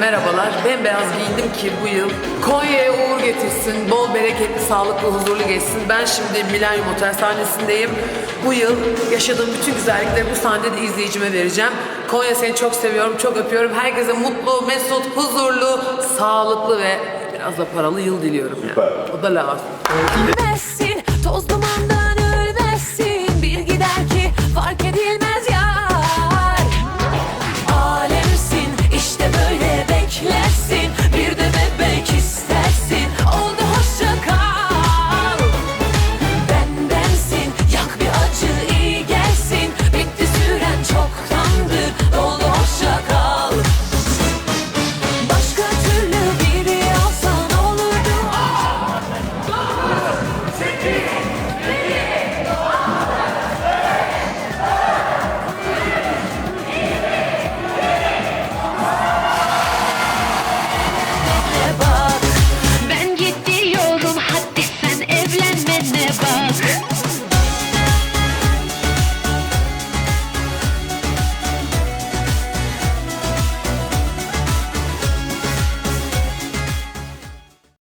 merhabalar. ben Beyaz giyindim ki bu yıl Konya'ya uğur getirsin, bol bereketli, sağlıklı, huzurlu geçsin. Ben şimdi Milenyum Otel sahnesindeyim. Bu yıl yaşadığım bütün güzellikleri bu sahnede de izleyicime vereceğim. Konya seni çok seviyorum, çok öpüyorum. Herkese mutlu, mesut, huzurlu, sağlıklı ve biraz da paralı yıl diliyorum. Yani. O da lazım. Best